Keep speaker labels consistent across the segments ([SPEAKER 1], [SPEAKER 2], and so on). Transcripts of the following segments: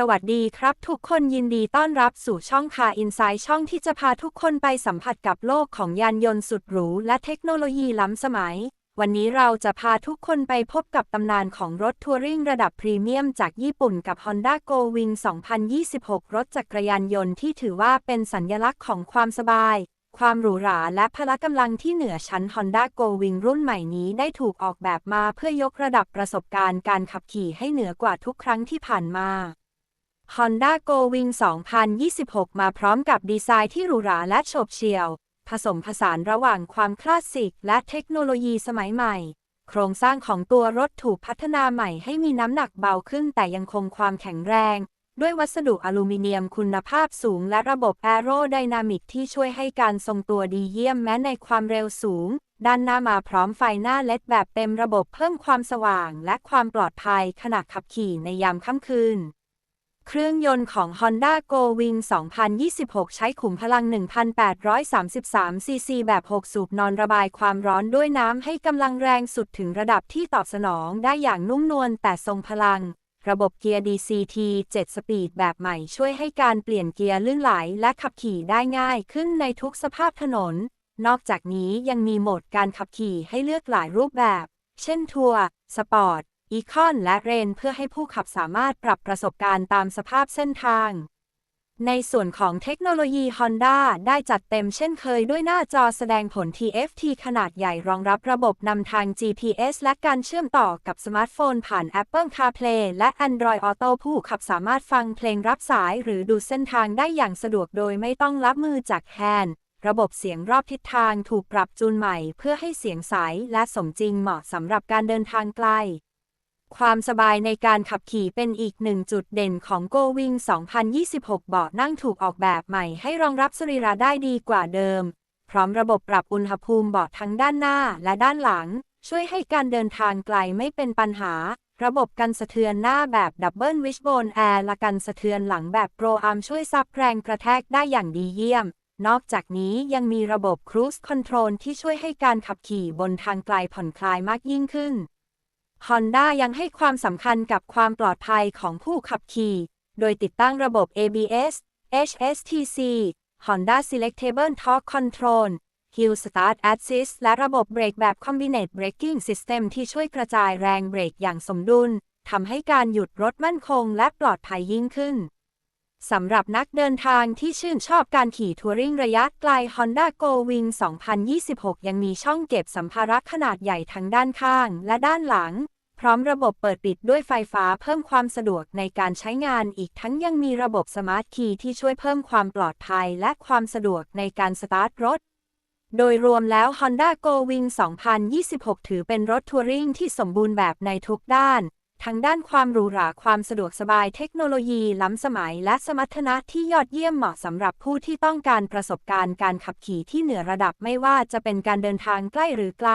[SPEAKER 1] สวัสดีครับ ทุกคนยินดีต้อนรับสู่ช่องคาอินไซด์ช่องที่จะพาทุกคนไปสัมผัสกับโลกของยานยนต์สุดหรู และเทคโนโลยีล้ำสมัย วันนี้เราจะพาทุกคนไปพบกับตำนานของรถทัวริงระดับพรีเมียมจากญี่ปุ่นกับ Honda Go Wing 2026 รถจักรยานยนต์ที่ถือว่าเป็นสัญลักษณ์ของความสบาย ความหรูหราและพละกำลังที่เหนือชั้น Honda Go Wing รุ่นใหม่นี้ได้ถูกออกแบบมาเพื่อยกระดับประสบการณ์การขับขี่ให้เหนือกว่าทุกครั้งที่ผ่านมา Honda Go Wing 2026 มาพร้อมกับดีไซน์ที่หรูหราและโฉบเฉี่ยว ผสมผสานระหว่างความคลาสสิก และเทคโนโลยีสมัยใหม่ โครงสร้างของตัวรถถูกพัฒนาใหม่ให้มีน้ำหนักเบาขึ้นแต่ยังคงความแข็งแรง ด้วยวัสดุอลูมิเนียมคุณภาพสูง และระบบแอโรไดนามิกที่ช่วยให้การทรงตัวดีเยี่ยมแม้ในความเร็วสูง ด้านหน้ามาพร้อมไฟหน้าเลดแบบเต็มระบบเพิ่มความสว่าง และความปลอดภัยขณะขับขี่ในยามค่ำคืน เครื่องยนต์ของ Honda Go Wing 2026 ใช้ขุมพลัง 1,833 ซีซีแบบ 6 สูบนอนระบายความร้อนด้วยน้ำให้กำลังแรงสุดถึงระดับที่ตอบสนองได้อย่างนุ่มนวลแต่ทรงพลัง ระบบเกียร์ DCT 7 สปีดแบบใหม่ช่วยให้การเปลี่ยนเกียร์ลื่นไหลและขับขี่ได้ง่ายขึ้นในทุกสภาพถนน นอกจากนี้ยังมีโหมดการขับขี่ให้เลือกหลายรูปแบบ เช่นทัวร์ สปอร์ต อีคอนและเรนเพื่อให้ผู้ขับสามารถปรับประสบการณ์ตามสภาพเส้นทาง ในส่วนของเทคโนโลยี Honda ได้จัดเต็มเช่นเคยด้วยหน้าจอแสดงผล TFT ขนาดใหญ่รองรับระบบนำทาง GPS และการเชื่อมต่อกับสมาร์ทโฟนผ่าน Apple CarPlay และ Android Auto ผู้ขับสามารถฟังเพลงรับสายหรือดูเส้นทางได้อย่างสะดวกโดยไม่ต้องรับมือจากแฮนด์ระบบเสียงรอบทิศทางถูกปรับจูนใหม่ เพื่อให้เสียงใสและสมจริงเหมาะสำหรับการเดินทางไกล ความสบายในการขับขี่เป็นอีกหนึ่งจุดเด่นของ Go Wing 2026 เบาะนั่งถูกออกแบบใหม่ให้รองรับสรีระได้ดีกว่าเดิม พร้อมระบบปรับอุณหภูมิเบาะทั้งด้านหน้าและด้านหลัง ช่วยให้การเดินทางไกลไม่เป็นปัญหา ระบบกันสะเทือนหน้าแบบดับเบิลวิชโบนแอร์และกันสะเทือนหลังแบบโปรอาร์มช่วยซับแรงกระแทกได้อย่างดีเยี่ยม นอกจากนี้ยังมีระบบครู i คอนโทรลที่ช่วยให้การขับขี่บนทางไกลผ่อนคลายมากยิ่งขึ้น Honda ยังให้ความสำคัญกับความปลอดภัยของผู้ขับขี่ โดยติดตั้งระบบ ABS HSTC Honda Selectable Torque Control Hill Start Assist และระบบเบรกแบบ Combinate Braking System ที่ช่วยกระจายแรงเบรกอย่างสมดุลทำให้การหยุดรถมั่นคงและปลอดภัยยิ่งขึ้น สำหรับนักเดินทางที่ชื่นชอบการขี่ทัวริงระยะไกล Honda Go Wing 2026 ยังมีช่องเก็บสัมภาระขนาดใหญ่ทั้งด้านข้างและด้านหลัง พร้อมระบบเปิดปิดด้วยไฟฟ้าเพิ่มความสะดวกในการใช้งานอีกทั้งยังมีระบบสมาร์ทคีย์ที่ช่วยเพิ่มความปลอดภัยและความสะดวกในการสตาร์ทรถ โดยรวมแล้ว Honda Go Wing 2026 ถือเป็นรถทัวริงที่สมบูรณ์แบบในทุกด้าน ทั้งด้านความหรูหราความสะดวกสบายเทคโนโลยีล้ำสมัยและสมรรถนะที่ยอดเยี่ยมเหมาะสำหรับผู้ที่ต้องการประสบการณ์การขับขี่ที่เหนือระดับไม่ว่าจะเป็นการเดินทางใกล้หรือไกล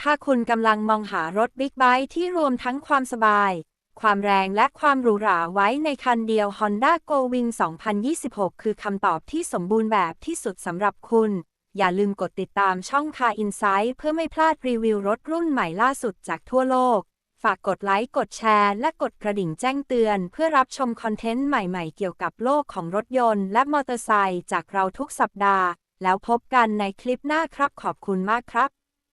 [SPEAKER 1] ถ้าคุณกำลังมองหารถบิ๊กไบค์ที่รวมทั้งความสบาย ความแรงและความหรูหราไว้ในคันเดียว Honda Go Wing 2026 คือคำตอบที่สมบูรณ์แบบที่สุดสำหรับคุณอย่าลืมกดติดตามช่อง Car Insight เพื่อไม่พลาดรีวิวรถรุ่นใหม่ล่าสุดจากทั่วโลก ฝากกดไลค์ กดแชร์ และกดกระดิ่งแจ้งเตือน เพื่อรับชมคอนเทนต์ใหม่ๆ เกี่ยวกับโลกของรถยนต์และมอเตอร์ไซค์จากเราทุกสัปดาห์ แล้วพบกันในคลิปหน้าครับขอบคุณมากครับ